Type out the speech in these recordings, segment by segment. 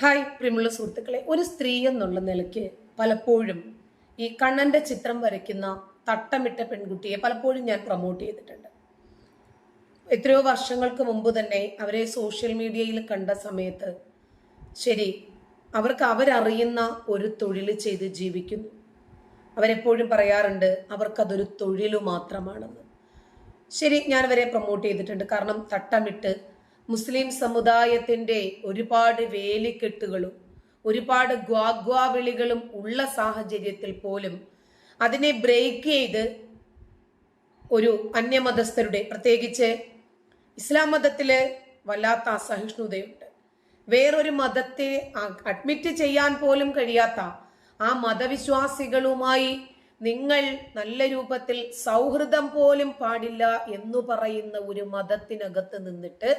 Hi പ്രിയമുള്ള സുഹൃത്തുക്കളെ. ഒരു സ്ത്രീ എന്നുള്ള നിലയ്ക്ക് പലപ്പോഴും ഈ കണ്ണന്റെ ചിത്രം വരയ്ക്കുന്ന തട്ടമിട്ട പെൺകുട്ടിയെ പലപ്പോഴും ഞാൻ പ്രൊമോട്ട് ചെയ്തിട്ടുണ്ട്. എത്രയോ വർഷങ്ങൾക്ക് മുമ്പ് തന്നെ അവരെ സോഷ്യൽ മീഡിയയിൽ കണ്ട സമയത്ത് ശരി അവർക്ക് അവരറിയുന്ന ഒരു തൊഴിൽ ചെയ്ത് ജീവിക്കുന്നു. അവരെപ്പോഴും പറയാറുണ്ട് അവർക്കതൊരു തൊഴിൽ മാത്രമാണെന്ന്. ശരി ഞാൻ അവരെ പ്രൊമോട്ട് ചെയ്തിട്ടുണ്ട്. കാരണം തട്ടമിട്ട് മുസ്ലിം സമുദായത്തിന്റെ ഒരുപാട് വേലിക്കെട്ടുകളും ഒരുപാട് ഗ്വാഗ്വാവിളികളും ഉള്ള സാഹചര്യത്തിൽ പോലും അതിനെ ബ്രേക്ക് ചെയ്ത് ഒരു അന്യമതസ്ഥരുടെ പ്രത്യേകിച്ച് ഇസ്ലാം മതത്തിൽ വല്ലാത്ത അസഹിഷ്ണുതയുണ്ട്. വേറൊരു മതത്തെ അഡ്മിറ്റ് ചെയ്യാൻ പോലും കഴിയാത്ത ആ മതവിശ്വാസികളുമായി നിങ്ങൾ നല്ല രൂപത്തിൽ സൗഹൃദം പോലും പാടില്ല എന്ന് പറയുന്ന ഒരു മതത്തിനകത്ത് നിന്നിട്ട്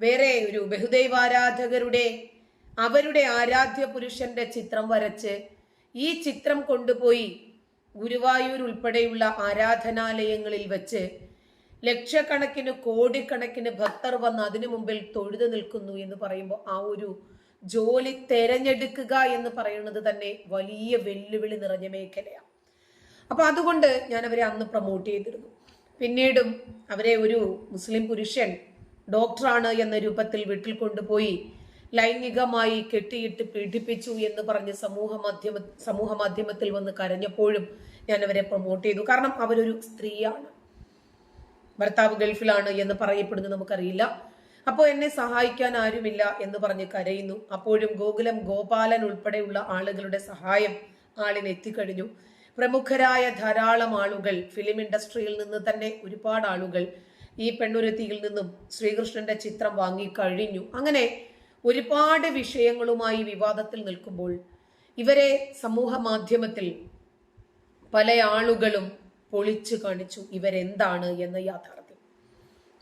വേറെ ഒരു ബഹുദൈവാരാധകരുടെ അവരുടെ ആരാധ്യ പുരുഷന്റെ ചിത്രം വരച്ച് ഈ ചിത്രം കൊണ്ടുപോയി ഗുരുവായൂർ ഉൾപ്പെടെയുള്ള ആരാധനാലയങ്ങളിൽ വെച്ച് ലക്ഷക്കണക്കിന് കോടിക്കണക്കിന് ഭക്തർ വന്ന് അതിനു മുമ്പിൽ തൊഴുതു നിൽക്കുന്നു എന്ന് പറയുമ്പോൾ ആ ഒരു ജോലി തെരഞ്ഞെടുക്കുക എന്ന് പറയുന്നത് തന്നെ വലിയ വെല്ലുവിളി നിറഞ്ഞ മേഖലയാണ് അപ്പൊ അതുകൊണ്ട് ഞാൻ അവരെ അന്ന് പ്രൊമോട്ട് ചെയ്തിരുന്നു. പിന്നീടും അവരെ ഒരു മുസ്ലിം പുരുഷൻ ഡോക്ടറാണ് എന്ന രൂപത്തിൽ വീട്ടിൽ കൊണ്ടുപോയി ലൈംഗികമായി കെട്ടിയിട്ട് പീഡിപ്പിച്ചു എന്ന് പറഞ്ഞ് സമൂഹ മാധ്യമ സമൂഹ മാധ്യമത്തിൽ വന്ന് കരഞ്ഞപ്പോഴും ഞാൻ അവരെ പ്രൊമോട്ട് ചെയ്തു. കാരണം അവരൊരു സ്ത്രീയാണ്. ഭർത്താവ് ഗൾഫിലാണ് എന്ന് പറയപ്പെടുന്നത് നമുക്കറിയില്ല. അപ്പോൾ എന്നെ സഹായിക്കാൻ ആരുമില്ല എന്ന് പറഞ്ഞ് കരയുന്നു. അപ്പോഴും ഗോകുലം ഗോപാലൻ ഉൾപ്പെടെയുള്ള ആളുകളുടെ സഹായം ആളിന് എത്തിക്കഴിഞ്ഞു. പ്രമുഖരായ ധാരാളം ആളുകൾ ഫിലിം ഇൻഡസ്ട്രിയിൽ നിന്ന് തന്നെ ഒരുപാട് ആളുകൾ ഈ പെണ്ണുരത്തിയിൽ നിന്നും ശ്രീകൃഷ്ണന്റെ ചിത്രം വാങ്ങിക്കഴിഞ്ഞു അങ്ങനെ ഒരുപാട് വിഷയങ്ങളുമായി വിവാദത്തിൽ നിൽക്കുമ്പോൾ ഇവരെ സമൂഹ മാധ്യമത്തിൽ പല ആളുകളും പൊളിച്ചു കാണിച്ചു ഇവരെന്താണ് എന്ന യാഥാർത്ഥ്യം.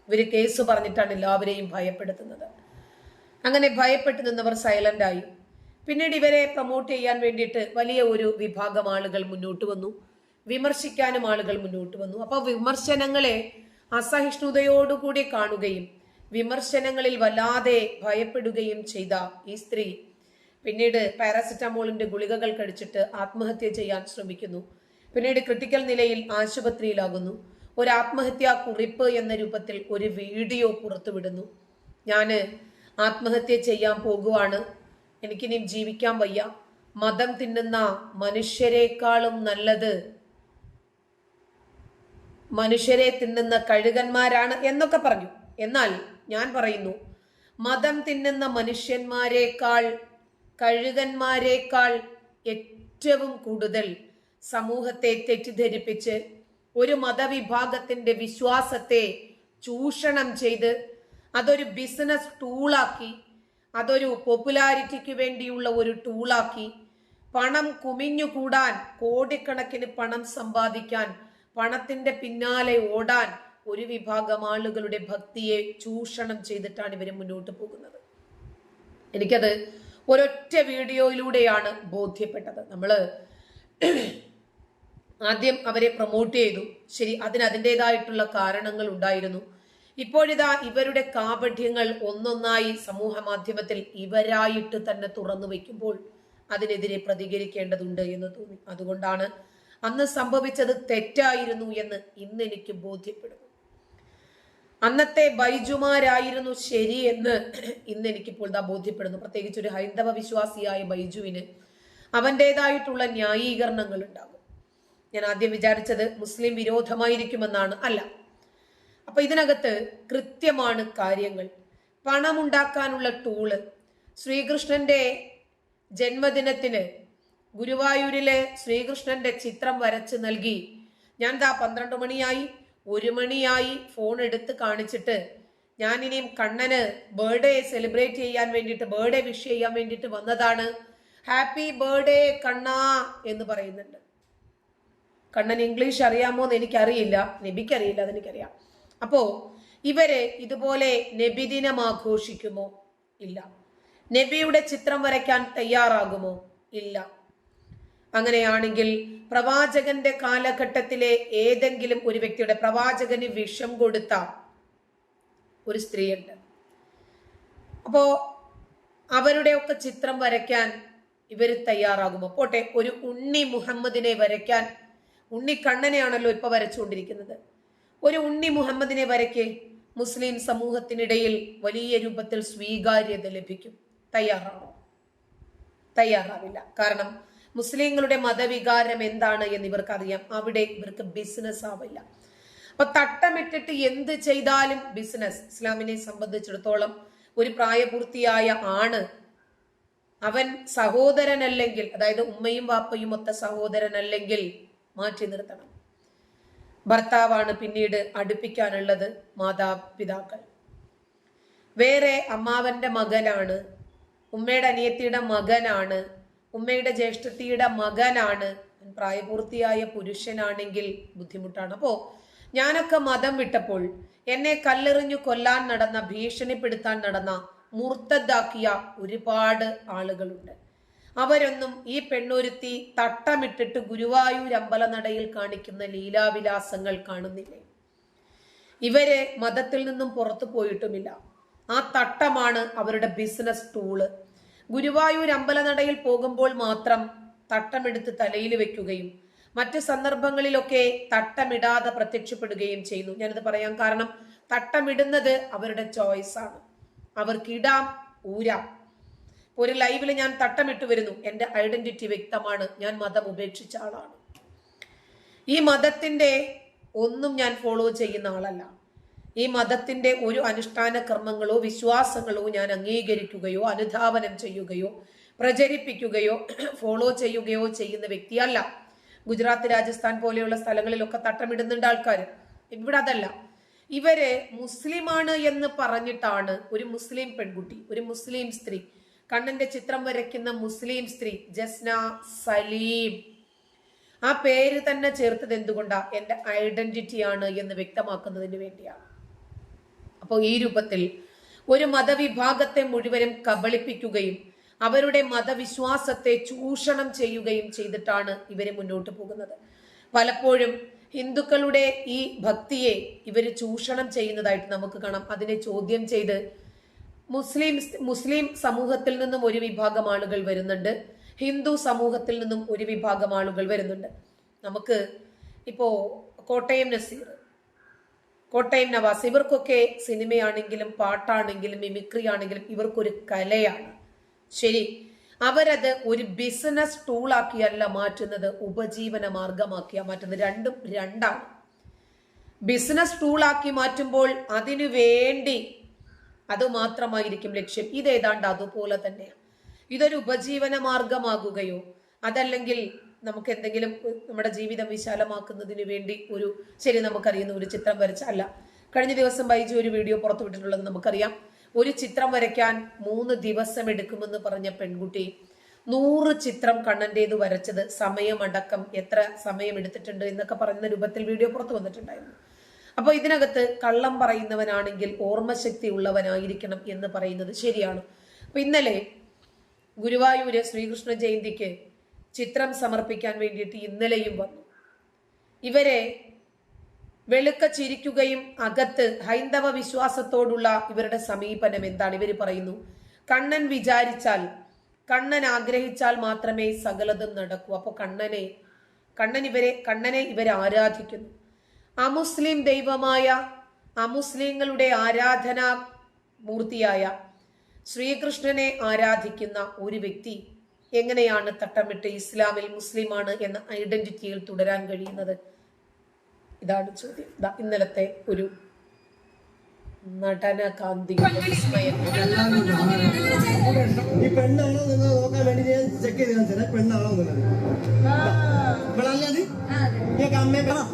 ഇവർ കേസ് പറഞ്ഞിട്ടാണ് എല്ലാവരെയും ഭയപ്പെടുത്തുന്നത്. അങ്ങനെ ഭയപ്പെട്ടു നിന്നവർ സൈലന്റ് ആയി. പിന്നീട് ഇവരെ പ്രൊമോട്ട് ചെയ്യാൻ വേണ്ടിയിട്ട് വലിയ ഒരു വിഭാഗം ആളുകൾ മുന്നോട്ട് വന്നു. വിമർശിക്കാനും ആളുകൾ മുന്നോട്ട് വന്നു. അപ്പോൾ വിമർശനങ്ങളെ അസഹിഷ്ണുതയോടുകൂടി കാണുകയും വിമർശനങ്ങളിൽ വല്ലാതെ ഭയപ്പെടുകയും ചെയ്ത ഈ സ്ത്രീ പിന്നീട് പാരാസിറ്റമോളിന്റെ ഗുളികകൾ കഴിച്ചിട്ട് ആത്മഹത്യ ചെയ്യാൻ ശ്രമിക്കുന്നു. പിന്നീട് ക്രിട്ടിക്കൽ നിലയിൽ ആശുപത്രിയിലാകുന്നു. ഒരു ആത്മഹത്യാ കുറിപ്പ് എന്ന രൂപത്തിൽ ഒരു വീഡിയോ പുറത്തുവിടുന്നു. ഞാൻ ആത്മഹത്യ ചെയ്യാൻ പോകുവാണ്. എനിക്കിനിയും ജീവിക്കാൻ വയ്യ. മതം തിന്നുന്ന മനുഷ്യരെക്കാളും നല്ലത് മനുഷ്യരെ തിന്നുന്ന കഴുകന്മാരാണ് എന്നൊക്കെ പറഞ്ഞു. എന്നാൽ ഞാൻ പറയുന്നു മതം തിന്നുന്ന മനുഷ്യന്മാരെക്കാൾ കഴുകന്മാരെക്കാൾ ഏറ്റവും കൂടുതൽ സമൂഹത്തെ തെറ്റിദ്ധരിപ്പിച്ച് ഒരു മതവിഭാഗത്തിന്റെ വിശ്വാസത്തെ ചൂഷണം ചെയ്ത് അതൊരു ബിസിനസ് ടൂളാക്കി അതൊരു പോപ്പുലാരിറ്റിക്ക് വേണ്ടിയുള്ള ഒരു ടൂളാക്കി പണം കുമിഞ്ഞുകൂടാൻ കോടിക്കണക്കിന് പണം സമ്പാദിക്കാൻ പണത്തിന്റെ പിന്നാലെ ഓടാൻ ഒരു വിഭാഗം ആളുകളുടെ ഭക്തിയെ ചൂഷണം ചെയ്തിട്ടാണ് ഇവർ മുന്നോട്ട് പോകുന്നത്. എനിക്കത് ഒരൊറ്റ വീഡിയോയിലൂടെയാണ് ബോധ്യപ്പെട്ടത്. നമ്മൾ ആദ്യം അവരെ പ്രൊമോട്ട് ചെയ്തു. ശരി അതിന് അതിന്റെതായിട്ടുള്ള കാരണങ്ങൾ ഉണ്ടായിരുന്നു. ഇപ്പോഴിതാ ഇവരുടെ കാപഠ്യങ്ങൾ ഒന്നൊന്നായി സമൂഹ മാധ്യമത്തിൽ ഇവരായിട്ട് തന്നെ തുറന്നു വയ്ക്കുമ്പോൾ അതിനെതിരെ പ്രതികരിക്കേണ്ടതുണ്ട് എന്ന് തോന്നി. അതുകൊണ്ടാണ് അന്ന് സംഭവിച്ചത് തെറ്റായിരുന്നു എന്ന് ഇന്ന് എനിക്ക് ബോധ്യപ്പെടുന്നു അന്നത്തെ ബൈജുമാരായിരുന്നു ശരി എന്ന് ഇന്ന് എനിക്കിപ്പോൾ ഇതാ ബോധ്യപ്പെടുന്നു. പ്രത്യേകിച്ച് ഒരു ഹൈന്ദവ വിശ്വാസിയായ ബൈജുവിന് അവന്റെതായിട്ടുള്ള ന്യായീകരണങ്ങൾ ഉണ്ടാകും. ഞാൻ ആദ്യം വിചാരിച്ചത് മുസ്ലിം വിരോധമായിരിക്കുമെന്നാണ്. അല്ല. അപ്പൊ ഇതിനകത്ത് കൃത്യമാണ് കാര്യങ്ങൾ. പണമുണ്ടാക്കാനുള്ള ടൂൾ ശ്രീകൃഷ്ണന്റെ ജന്മദിനത്തിന് ഗുരുവായൂരിലെ ശ്രീകൃഷ്ണന്റെ ചിത്രം വരച്ച് നൽകി. ഞാൻ ദാ പന്ത്രണ്ട് മണിയായി. ഒരു മണിയായി ഫോൺ എടുത്ത് കാണിച്ചിട്ട് ഞാൻ ഇനിയും കണ്ണന് ബർത്ത്ഡേ സെലിബ്രേറ്റ് ചെയ്യാൻ വേണ്ടിയിട്ട് ബർത്ത്ഡേ വിഷ് ചെയ്യാൻ വേണ്ടിയിട്ട് വന്നതാണ്. ഹാപ്പി ബർത്ത്ഡേ കണ്ണാ എന്ന് പറയുന്നുണ്ട്. കണ്ണൻ ഇംഗ്ലീഷ് അറിയാമോ എന്ന് എനിക്കറിയില്ല. നബിക്കറിയില്ല അതെനിക്കറിയാം. അപ്പോ ഇവർ ഇതുപോലെ നബിദിനം ആഘോഷിക്കുമോ? ഇല്ല. നബിയുടെ ചിത്രം വരയ്ക്കാൻ തയ്യാറാകുമോ? ഇല്ല. അങ്ങനെയാണെങ്കിൽ പ്രവാചകന്റെ കാലഘട്ടത്തിലെ ഏതെങ്കിലും ഒരു വ്യക്തിയുടെ പ്രവാചകന് വിഷം കൊടുത്ത ഒരു സ്ത്രീയുണ്ട്. അപ്പോ അവരുടെയൊക്കെ ചിത്രം വരയ്ക്കാൻ ഇവർ തയ്യാറാകുമോ പോട്ടെ ഒരു ഉണ്ണി മുഹമ്മദിനെ വരയ്ക്കാൻ ഉണ്ണി കണ്ണനെയാണല്ലോ ഇപ്പൊ വരച്ചുകൊണ്ടിരിക്കുന്നത്. ഒരു ഉണ്ണി മുഹമ്മദിനെ വരയ്ക്ക് മുസ്ലിം സമൂഹത്തിനിടയിൽ വലിയ രൂപത്തിൽ സ്വീകാര്യത ലഭിക്കും. തയ്യാറാണോ? തയ്യാറാവില്ല. കാരണം മുസ്ലിങ്ങളുടെ മതവികാരം എന്താണ് എന്ന് അറിയാം അവിടെ ഇവർക്ക് ബിസിനസ് ആവില്ല. അപ്പൊ തട്ടമിട്ടിട്ട് എന്ത് ചെയ്താലും ബിസിനസ് ഇസ്ലാമിനെ സംബന്ധിച്ചിടത്തോളം ഒരു പ്രായപൂർത്തിയായ ആണ്. അവൻ സഹോദരനല്ലെങ്കിൽ അതായത് ഉമ്മയും വാപ്പയും ഒത്ത സഹോദരനല്ലെങ്കിൽ മാറ്റി നിർത്തണം. ഭർത്താവാണ് പിന്നീട് അടുപ്പിക്കാനുള്ളത് മാതാപിതാക്കൾ. വേറെ അമ്മാവന്റെ മകനാണ് ഉമ്മയുടെ അനിയത്തിയുടെ മകനാണ് ഉമ്മയുടെ ജ്യേഷ്ഠത്തിയുടെ മകനാണ് പ്രായപൂർത്തിയായ പുരുഷനാണെങ്കിൽ ബുദ്ധിമുട്ടാണ്. അപ്പോ ഞാനൊക്കെ മതം വിട്ടപ്പോൾ എന്നെ കല്ലെറിഞ്ഞു കൊല്ലാൻ നടന്ന ഭീഷണിപ്പെടുത്താൻ നടന്ന മുർത്തദ്ദാക്കിയ ഒരുപാട് ആളുകളുണ്ട്. അവരൊന്നും ഈ പെണ്ണൊരുത്തി തട്ടമിട്ടിട്ട് ഗുരുവായൂർ അമ്പലനടയിൽ കാണിക്കുന്ന ലീലാവിലാസങ്ങൾ കാണുന്നില്ലേ? ഇവരെ മതത്തിൽ നിന്നും പുറത്തു പോയിട്ടുമില്ല. ആ തട്ടമാണ് അവരുടെ ബിസിനസ് ടൂൾ. ഗുരുവായൂർ അമ്പലനടയിൽ പോകുമ്പോൾ മാത്രം തട്ടമെടുത്ത് തലയിൽ വെക്കുകയും മറ്റു സന്ദർഭങ്ങളിലൊക്കെ തട്ടമിടാതെ പ്രത്യക്ഷപ്പെടുകയും ചെയ്യുന്നു. ഞാനത് പറയാൻ കാരണം തട്ടമിടുന്നത് അവരുടെ ചോയ്സ് ആണ്. അവർക്ക് ഇടാം ഊരാം ഒരു ലൈവിൽ ഞാൻ തട്ടമിട്ട് വരുന്നു. എന്റെ ഐഡന്റിറ്റി വ്യക്തമാണ്. ഞാൻ മതം ഉപേക്ഷിച്ച ആളാണ്. ഈ മതത്തിന്റെ ഒന്നും ഞാൻ ഫോളോ ചെയ്യുന്ന ആളല്ല. ഈ മതത്തിന്റെ ഒരു അനുഷ്ഠാന കർമ്മങ്ങളോ വിശ്വാസങ്ങളോ ഞാൻ അംഗീകരിക്കുകയോ അനുധാവനം ചെയ്യുകയോ പ്രചരിപ്പിക്കുകയോ ഫോളോ ചെയ്യുകയോ ചെയ്യുന്ന വ്യക്തിയല്ല. ഗുജറാത്ത് രാജസ്ഥാൻ പോലെയുള്ള സ്ഥലങ്ങളിലൊക്കെ തട്ടമിടുന്നുണ്ട് ആൾക്കാർ ഇവിടെ അതല്ല. ഇവരെ മുസ്ലിമാണ് എന്ന് പറഞ്ഞിട്ടാണ് ഒരു മുസ്ലിം പെൺകുട്ടി ഒരു മുസ്ലിം സ്ത്രീ കണ്ണന്റെ ചിത്രം വരയ്ക്കുന്ന മുസ്ലിം സ്ത്രീ ജസ്ന സലീം. ആ പേര് തന്നെ ചേർത്തത് എന്തുകൊണ്ടാ? എന്റെ ഐഡന്റിറ്റിയാണ് എന്ന് വ്യക്തമാക്കുന്നതിന് വേണ്ടിയാണ്. അപ്പോൾ ഈ രൂപത്തിൽ ഒരു മതവിഭാഗത്തെ മുഴുവനും കബളിപ്പിക്കുകയും അവരുടെ മതവിശ്വാസത്തെ ചൂഷണം ചെയ്യുകയും ചെയ്തിട്ടാണ് ഇവർ മുന്നോട്ട് പോകുന്നത്. പലപ്പോഴും ഹിന്ദുക്കളുടെ ഈ ഭക്തിയെ ഇവർ ചൂഷണം ചെയ്യുന്നതായിട്ട് നമുക്ക് കാണാം. അതിനെ ചോദ്യം ചെയ്ത് മുസ്ലിം മുസ്ലിം സമൂഹത്തിൽ നിന്നും ഒരു വിഭാഗം ആളുകൾ വരുന്നുണ്ട്. ഹിന്ദു സമൂഹത്തിൽ നിന്നും ഒരു വിഭാഗം ആളുകൾ വരുന്നുണ്ട്. നമുക്ക് ഇപ്പോൾ കോട്ടയം നസീർ കോട്ടയം നവാസ് ഇവർക്കൊക്കെ സിനിമയാണെങ്കിലും പാട്ടാണെങ്കിലും മിമിക്രി ആണെങ്കിലും ഇവർക്കൊരു കലയാണ്. ശരി അവരത് ഒരു ബിസിനസ് ടൂളാക്കിയല്ല മാറ്റുന്നത് ഉപജീവന മാർഗമാക്കിയാ മാറ്റുന്നത്. രണ്ടും രണ്ടാണ്. ബിസിനസ് ടൂളാക്കി മാറ്റുമ്പോൾ അതിനു വേണ്ടി അത് മാത്രമായിരിക്കും ലക്ഷ്യം. ഇത് ഏതാണ്ട് അതുപോലെ തന്നെയാണ് ഇതൊരു ഉപജീവന മാർഗമാകുകയോ അതല്ലെങ്കിൽ നമുക്ക് എന്തെങ്കിലും നമ്മുടെ ജീവിതം വിശാലമാക്കുന്നതിന് വേണ്ടി ഒരു ശരി നമുക്കറിയുന്ന ഒരു ചിത്രം വരച്ചല്ല. കഴിഞ്ഞ ദിവസം ബൈജു ഒരു വീഡിയോ പുറത്തുവിട്ടിട്ടുള്ളത് നമുക്കറിയാം. ഒരു ചിത്രം വരയ്ക്കാൻ മൂന്ന് ദിവസം എടുക്കുമെന്ന് പറഞ്ഞ പെൺകുട്ടി നൂറ് ചിത്രം കണ്ണന്റേത് വരച്ചത് സമയമടക്കം എത്ര സമയം എടുത്തിട്ടുണ്ട് എന്നൊക്കെ പറയുന്ന രൂപത്തിൽ വീഡിയോ പുറത്തു വന്നിട്ടുണ്ടായിരുന്നു. അപ്പോൾ ഇതിനകത്ത് കള്ളം പറയുന്നവനാണെങ്കിൽ ഓർമ്മശക്തി ഉള്ളവനായിരിക്കണം എന്ന് പറയുന്നത് ശരിയാണ്. അപ്പൊ ഇന്നലെ ഗുരുവായൂര് ശ്രീകൃഷ്ണ ജയന്തിക്ക് ചിത്രം സമർപ്പിക്കാൻ വേണ്ടിയിട്ട് ഇന്നലെയും വന്നു. ഇവരെ വെളുക്ക ചിരിക്കുകയും അകത്ത് ഹൈന്ദവ വിശ്വാസത്തോടുള്ള ഇവരുടെ സമീപനം എന്താണ്? ഇവർ പറയുന്നു കണ്ണൻ വിചാരിച്ചാൽ കണ്ണൻ ആഗ്രഹിച്ചാൽ മാത്രമേ സകലതും നടക്കൂ. അപ്പൊ കണ്ണനെ കണ്ണൻ ഇവരെ കണ്ണനെ ഇവർ ആരാധിക്കുന്നു. അമുസ്ലിം ദൈവമായ അമുസ്ലിങ്ങളുടെ ആരാധനാ മൂർത്തിയായ ശ്രീകൃഷ്ണനെ ആരാധിക്കുന്ന ഒരു വ്യക്തി എങ്ങനെയാണ് തട്ടമിട്ട് ഇസ്ലാമിൽ മുസ്ലിമാണ് എന്ന ഐഡന്റിറ്റിയിൽ തുടരാൻ കഴിയുന്നത്? ഇതാണ് ചോദ്യം. ദാ ഇന്നലത്തെ ഒരു നടന കാന്തി ഈ പെണ്ണാണോ നിങ്ങൾ നോക്കാൻ വേണ്ടി ഞാൻ ചെക്ക് ചെയ്ത് പെണ്ണാണോ എന്നുള്ളത് ഇവളല്ലേ അത്? അമ്മയെ സ്വഭാവം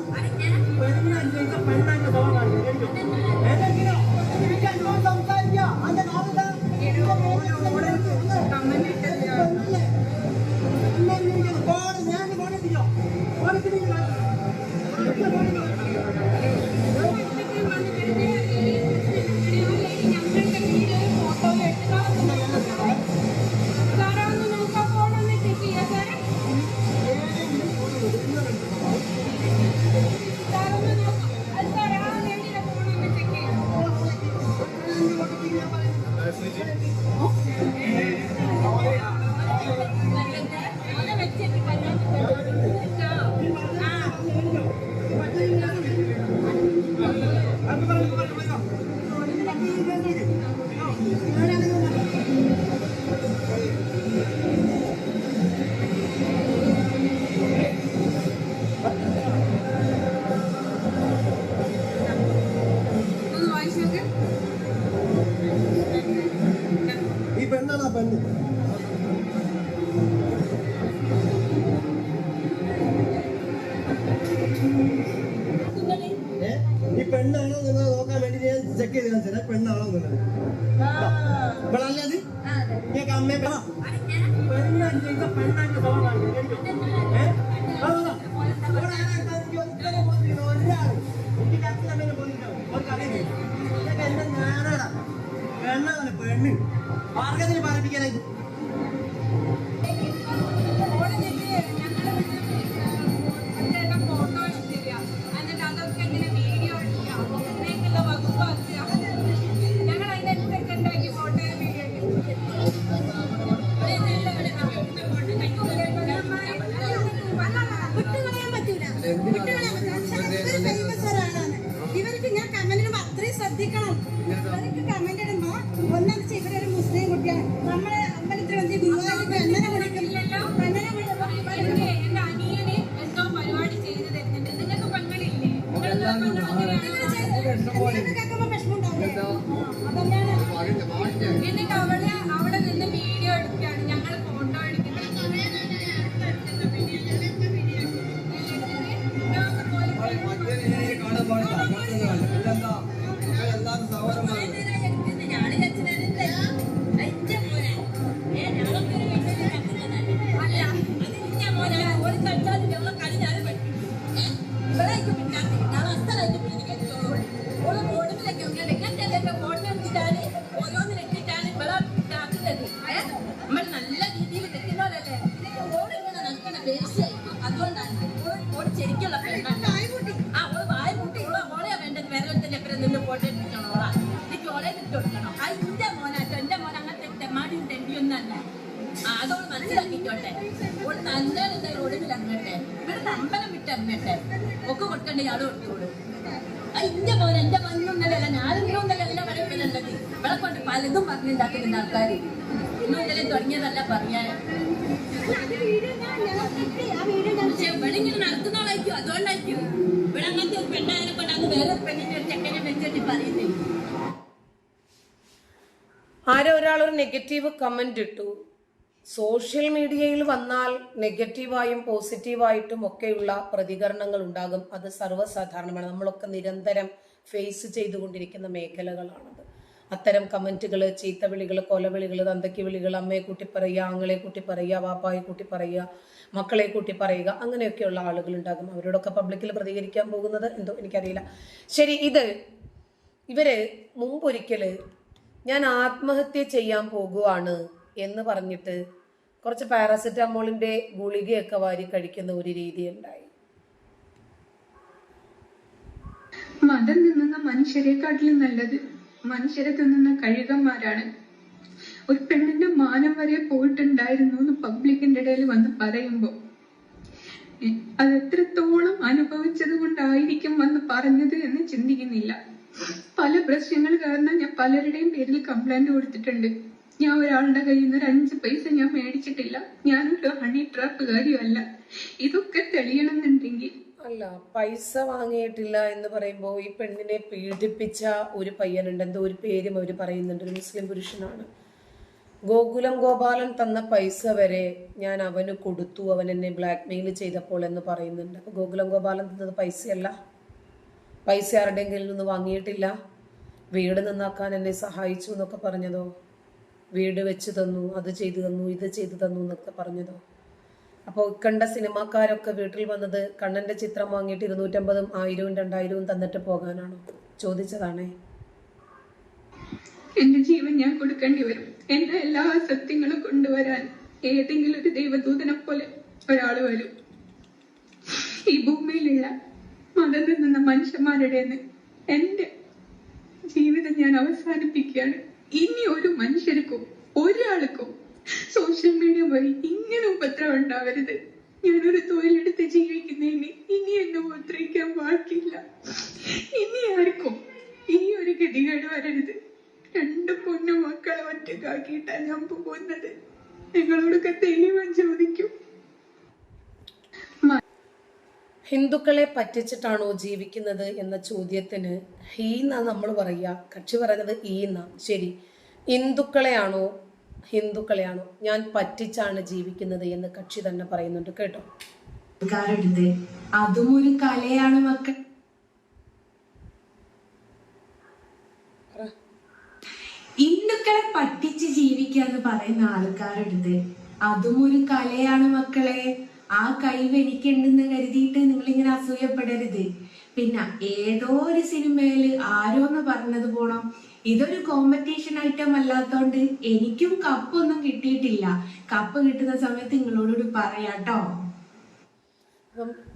പെണ്ണ്. മാർഗത്തിന് പറപ്പിക്കാനായി ശ്രദ്ധിക്കണം ഇവർക്ക് കമന്റ് ഇട്ട് കൊടുക്കണം അത് എന്റെ മോൻ അങ്ങനത്തെ തെമാടി തെണ്ടിയൊന്നല്ല അതോട് മനസ്സിലാക്കിക്കോട്ടെ. ഓൾ നല്ല ഒടുവിൽ അങ്ങട്ടെ ഇവിടുത്തെ അമ്പലം വിട്ട് അങ്ങട്ടെ ഒക്കെ കൊടുക്കണ്ട ഇയാൾ കൊടുത്തോളൂ. എന്റെ മോൻ എന്റെ മണ്ണൊന്നല്ല ഞാനൊന്നല്ല എല്ലാം വരപ്പിലുള്ളത് ഇവിടെ കൊണ്ട് പലതും പറഞ്ഞുണ്ടാക്കുന്നുണ്ട് ആൾക്കാര്. ഇന്നും ഇന്നലെ തുടങ്ങിയതല്ല പറയാൻ പക്ഷെ ഇവിടെ ഇങ്ങനെ നടക്കുന്നവളായിരിക്കും അതുകൊണ്ടായിരിക്കും. ഇവിടെ അങ്ങനത്തെ ഒരു പെണ്ണായതിനെ കൊണ്ടാണ് വേറെ ഒരു പെണ്ണിന്റെ ഒരു ചെക്കനെ വെച്ചിട്ട് പറയുന്നത് ആരോ ഒരാൾ ഒരു നെഗറ്റീവ് കമന്റ് ഇട്ടു. സോഷ്യൽ മീഡിയയിൽ വന്നാൽ നെഗറ്റീവായും പോസിറ്റീവായിട്ടും ഒക്കെയുള്ള പ്രതികരണങ്ങൾ ഉണ്ടാകും. അത് സർവസാധാരണമാണ്. നമ്മളൊക്കെ നിരന്തരം ഫേസ് ചെയ്തുകൊണ്ടിരിക്കുന്ന മേഖലകളാണത്. അത്തരം കമന്റുകൾ ചീത്തവിളികൾ കൊലവിളികൾ തന്തയ്ക്ക് വിളികൾ അമ്മയെ കൂട്ടി പറയുക ആങ്ങളെ കൂട്ടി പറയുക വാപ്പായെ കൂട്ടി പറയുക മക്കളെ കൂട്ടി പറയുക അങ്ങനെയൊക്കെയുള്ള ആളുകൾ ഉണ്ടാകും. അവരോടൊക്കെ പബ്ലിക്കിൽ പ്രതികരിക്കാൻ പോകുന്നത് എന്തോ എനിക്കറിയില്ല. ശരി ഇത് ഇവർ മുമ്പൊരിക്കൽ ഞാൻ ആത്മഹത്യ ചെയ്യാൻ പോകുവാണ് എന്ന് പറഞ്ഞിട്ട് കുറച്ച് പാരാസെറ്റാമോളിന്റെ ഗുളികയൊക്കെ വാരി കഴിക്കുന്ന ഒരു രീതി ഉണ്ടായി. മതം തിന്നുന്ന മനുഷ്യരെക്കാട്ടിലും നല്ലത് മനുഷ്യരെ തിന്നുന്ന കഴുകന്മാരാണ്. ഒരു പെണ്ണിന്റെ മാനം വരെ പോയിട്ടുണ്ടായിരുന്നു എന്ന് പബ്ലിക്കിന്റെ ഇടയിൽ വന്ന് പറയുമ്പോ. അത് എത്രത്തോളം അനുഭവിച്ചത് കൊണ്ടായിരിക്കും വന്ന് പറഞ്ഞത് എന്ന് ചിന്തിക്കുന്നില്ല. പല പ്രശ്നങ്ങൾ കാരണം ഞാൻ പലരുടെയും പേരിൽ കംപ്ലൈന്റ് കൊടുത്തിട്ടുണ്ട്. ഞാൻ ഒരാളുടെ കയ്യിൽ നിന്ന് ഒരു അഞ്ച് പൈസ ഞാൻ മേടിച്ചിട്ടില്ല. ഞാനൊരു ഹണി ട്രാപ്പുകാരിയല്ല ഇതൊക്കെ തെളിയണമെന്നുണ്ടെങ്കിൽ. അല്ല പൈസ വാങ്ങിയിട്ടില്ല എന്ന് പറയുമ്പോൾ ഈ പെണ്ണിനെ പീഡിപ്പിച്ച ഒരു പയ്യനുണ്ട്. എന്തോ ഒരു പേരും അവർ പറയുന്നുണ്ട്. ഒരു മുസ്ലിം പുരുഷനാണ്. ഗോകുലം ഗോപാലൻ തന്ന പൈസ വരെ ഞാൻ അവന് കൊടുത്തു. അവൻ എന്നെ ബ്ലാക്ക്മെയിൽ ചെയ്തപ്പോൾ എന്ന് പറയുന്നുണ്ട്. അപ്പോൾ ഗോകുലം ഗോപാലൻ തന്നത് പൈസയല്ല. പൈസ ആരുടെയെങ്കിലും നിന്ന് വാങ്ങിയിട്ടില്ല. വീട് നന്നാക്കാൻ എന്നെ സഹായിച്ചു എന്നൊക്കെ പറഞ്ഞതോ? വീട് വെച്ച് തന്നു അത് ചെയ്തു തന്നു ഇത് ചെയ്തു തന്നു എന്നൊക്കെ പറഞ്ഞതോ? അപ്പോൾ കണ്ട സിനിമാക്കാരൊക്കെ വീട്ടിൽ വന്നത് കണ്ണന്റെ ചിത്രം വാങ്ങിയിട്ട് ഇരുന്നൂറ്റമ്പതും ആയിരവും രണ്ടായിരവും തന്നിട്ട് പോകാനാണോ? ചോദിച്ചതാണേ. എന്റെ ജീവൻ ഞാൻ കൊടുക്കേണ്ടി വരും. എന്റെ എല്ലാ സത്യങ്ങളും കൊണ്ടുവരാൻ ഏതെങ്കിലും ഒരു ദൈവദൂതനെ പോലെ ഒരാൾ വരും. ഈ ഭൂമിയിലുള്ള മതം നിന്ന മനുഷ്യന്മാരുടെ എന്റെ ജീവിതം ഞാൻ അവസാനിപ്പിക്കുകയാണ്. ഇനി ഒരു മനുഷ്യർക്കും ഒരാൾക്കും സോഷ്യൽ മീഡിയ വഴി ഇങ്ങനെ ഉപദ്രവം ഉണ്ടാവരുത്. ഞാനൊരു തൊഴിലെടുത്ത് ജീവിക്കുന്നതിന് ഇനി എന്നെ ഉപദ്രവിക്കാൻ ബാക്കിയില്ല ഇനി ആർക്കും ഈ ഒരു ഗതികേട് വരരുത്. രണ്ട് പൊന്നു മക്കളെ ഒറ്റക്കാക്കിയിട്ടാണ് ഞാൻ പോകുന്നത്. നിങ്ങളോടൊക്കെ ദൈവം ചോദിക്കും. ഹിന്ദുക്കളെ പറ്റിച്ചിട്ടാണോ ജീവിക്കുന്നത് എന്ന ചോദ്യത്തിന് ഹീ എന്നാ നമ്മൾ പറയുക. കക്ഷി പറയുന്നത് ഈ എന്നാ. ശരി. ഹിന്ദുക്കളെയാണോ? ഹിന്ദുക്കളെയാണോ? ഞാൻ പറ്റിച്ചാണ് ജീവിക്കുന്നത് എന്ന് കക്ഷി തന്നെ പറയുന്നുണ്ട്. കേട്ടോ? അതും ഒരു കലയാണ് മക്കൾ. ഹിന്ദുക്കളെ പറ്റിച്ച് ജീവിക്കുക എന്ന് പറയുന്ന ആൾക്കാരുടെ അതും ഒരു കലയാണ് മക്കളെ. ആ കഴിവ് എനിക്കുണ്ടെന്ന് കരുതിയിട്ട് നിങ്ങൾ ഇങ്ങനെ അസൂയപ്പെടരുത്. പിന്നെ ഏതോ ഒരു സിനിമയിൽ ആരോന്ന് പറഞ്ഞത് പോണം? ഇതൊരു കോമ്പറ്റീഷൻ ഐറ്റം അല്ലാത്തോണ്ട് എനിക്കും കപ്പൊന്നും കിട്ടിയിട്ടില്ല. കപ്പ് കിട്ടുന്ന സമയത്ത് നിങ്ങളോട് പറയാട്ടോ.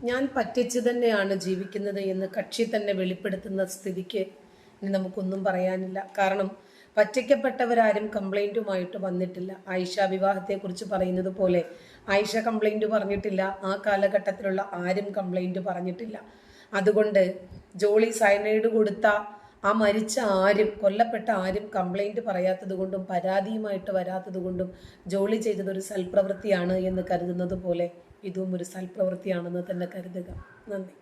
ഞാൻ പറ്റിച്ച് തന്നെയാണ് ജീവിക്കുന്നത് എന്ന് കക്ഷി തന്നെ വെളിപ്പെടുത്തുന്ന സ്ഥിതിക്ക് നമുക്കൊന്നും പറയാനില്ല. കാരണം പറ്റിക്കപ്പെട്ടവരാരും കംപ്ലൈന്റുമായിട്ട് വന്നിട്ടില്ല. ആയിഷ വിവാഹത്തെക്കുറിച്ച് പറയുന്നത് പോലെ ആയിഷ കംപ്ലൈന്റ് പറഞ്ഞിട്ടില്ല. ആ കാലഘട്ടത്തിലുള്ള ആരും കംപ്ലൈന്റ് പറഞ്ഞിട്ടില്ല. അതുകൊണ്ട് ജോളി സയനൈഡ് കൊടുത്ത ആ മരിച്ച ആരും കൊല്ലപ്പെട്ട ആരും കംപ്ലൈന്റ് പറയാത്തത് കൊണ്ടും പരാതിയുമായിട്ട് വരാത്തത് കൊണ്ടും ജോലി ചെയ്തതൊരു സൽപ്രവൃത്തിയാണ് എന്ന് കരുതുന്നത് പോലെ ഇതും ഒരു സൽപ്രവൃത്തിയാണെന്ന് തന്നെ കരുതുക. നന്ദി.